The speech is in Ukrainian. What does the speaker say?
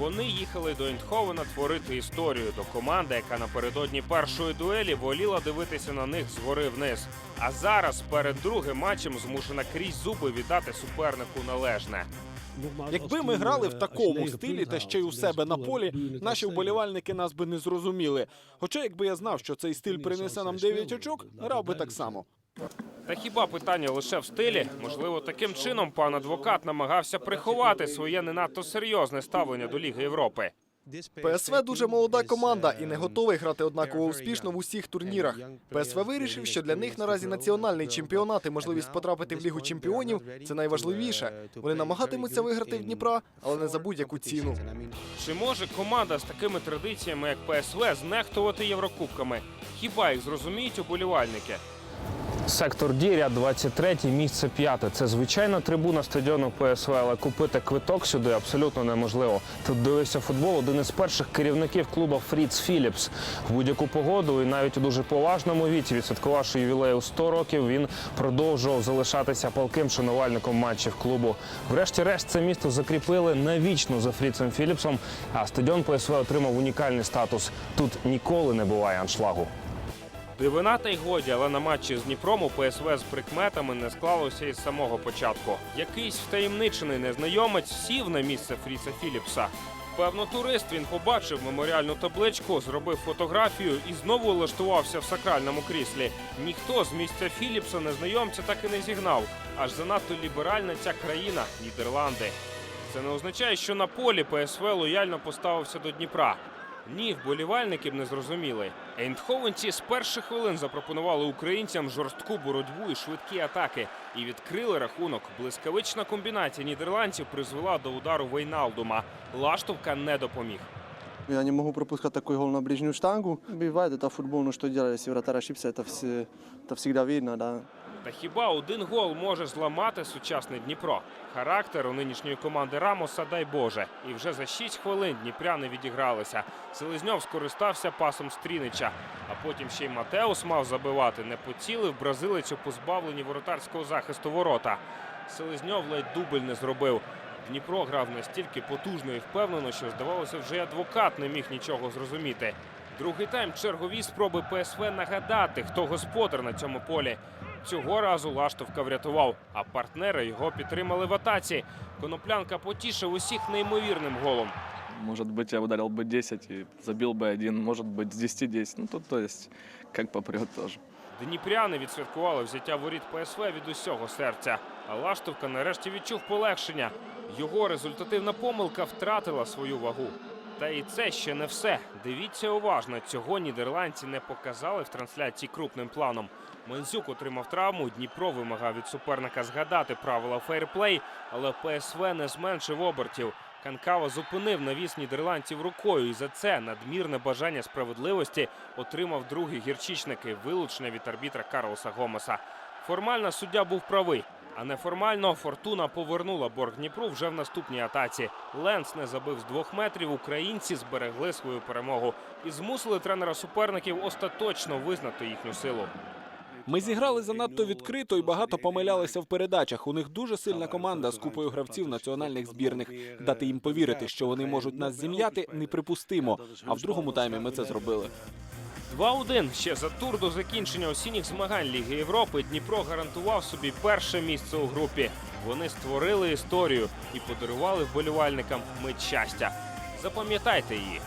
Вони їхали до Індховена творити історію до команди, яка напередодні першої дуелі воліла дивитися на них згори вниз. А зараз перед другим матчем змушена крізь зуби віддати супернику належне. Якби ми грали в такому стилі та ще й у себе на полі, наші вболівальники нас би не зрозуміли. Хоча, якби я знав, що цей стиль принесе нам 9 очок, грав би так само. Та хіба питання лише в стилі? Можливо, таким чином пан адвокат намагався приховати своє не надто серйозне ставлення до Ліги Європи. ПСВ дуже молода команда і не готовий грати однаково успішно в усіх турнірах. ПСВ вирішив, що для них наразі національний чемпіонат і можливість потрапити в лігу чемпіонів це найважливіше. Вони намагатимуться виграти в Дніпра, але не за будь-яку ціну. Чи може команда з такими традиціями, як ПСВ, знехтувати Єврокубками? Хіба їх зрозуміють уболівальники? Сектор Ді, ряд 23, місце 5. Це звичайна трибуна стадіону ПСВ, але купити квиток сюди абсолютно неможливо. Тут дивився футбол один із перших керівників клубу Фріц Філіпс. В будь-яку погоду і навіть у дуже поважному віці, відсвяткувавши ювілею 100 років, він продовжував залишатися палким шанувальником матчів клубу. Врешті-решт це місто закріпили навічно за Фріцем Філіпсом, а стадіон ПСВ отримав унікальний статус. Тут ніколи не буває аншлагу. Дивина та й годі, але на матчі з Дніпром у ПСВ з прикметами не склалося із самого початку. Якийсь втаємничений незнайомець сів на місце Фріца Філіпса. Певно, турист він побачив меморіальну табличку, зробив фотографію і знову влаштувався в сакральному кріслі. Ніхто з місця Філіпса незнайомця так і не зігнав. Аж занадто ліберальна ця країна Нідерланди. Це не означає, що на полі ПСВ лояльно поставився до Дніпра. Ні, вболівальники б не зрозуміли. Ейндховенці з перших хвилин запропонували українцям жорстку боротьбу і швидкі атаки і відкрили рахунок. Блискавична комбінація нідерландців призвела до удару Вейналдума. Лаштовка не допоміг. Я не могу пропускать такой гол на ближнюю штангу. Бывает, это футбол, ну что делать, если вратарь ошибся, это, все, это всегда видно, да. Та хіба один гол може зламати сучасний Дніпро? Характер у нинішньої команди Рамоса, дай Боже. І вже за 6 хвилин дніпряни відігралися. Селезньов скористався пасом Стрінича, а потім ще й Матеус мав забивати. Не поцілив бразилець у позбавленні воротарського захисту ворота. Селезньов ледь дубль не зробив. Дніпро грав настільки потужно і впевнено, що здавалося, вже й адвокат не міг нічого зрозуміти. Другий тайм чергові спроби ПСВ нагадати, хто господар на цьому полі. Цього разу Лаштовка врятував, а партнери його підтримали в атаці. Коноплянка потішив усіх неймовірним голом. Может быть, я ударил бы 10 и забил бы один, может быть, с 10-10. Ну, тут, то есть, как попрет тоже. Дніпряни відсвяткували взяття воріт ПСВ від усього серця. А Лаштовка нарешті відчув полегшення. Його результативна помилка втратила свою вагу. Та і це ще не все. Дивіться уважно, цього нідерландці не показали в трансляції крупним планом. Мензюк отримав травму. Дніпро вимагав від суперника згадати правила фейрплей, але ПСВ не зменшив обертів. Канкава зупинив навіс нідерландців рукою, і за це надмірне бажання справедливості отримав другий гірчичник і вилучення від арбітра Карлоса Гомеса. Формально суддя був правий, а неформально фортуна повернула борг Дніпру вже в наступній атаці. Ленс не забив з двох метрів. Українці зберегли свою перемогу і змусили тренера суперників остаточно визнати їхню силу. Ми зіграли занадто відкрито і багато помилялися в передачах. У них дуже сильна команда з купою гравців національних збірних. Дати їм повірити, що вони можуть нас зім'яти, неприпустимо. А в другому таймі ми це зробили. 2-1. Ще за тур до закінчення осінніх змагань Ліги Європи Дніпро гарантував собі перше місце у групі. Вони створили історію і подарували вболівальникам мить щастя. Запам'ятайте її.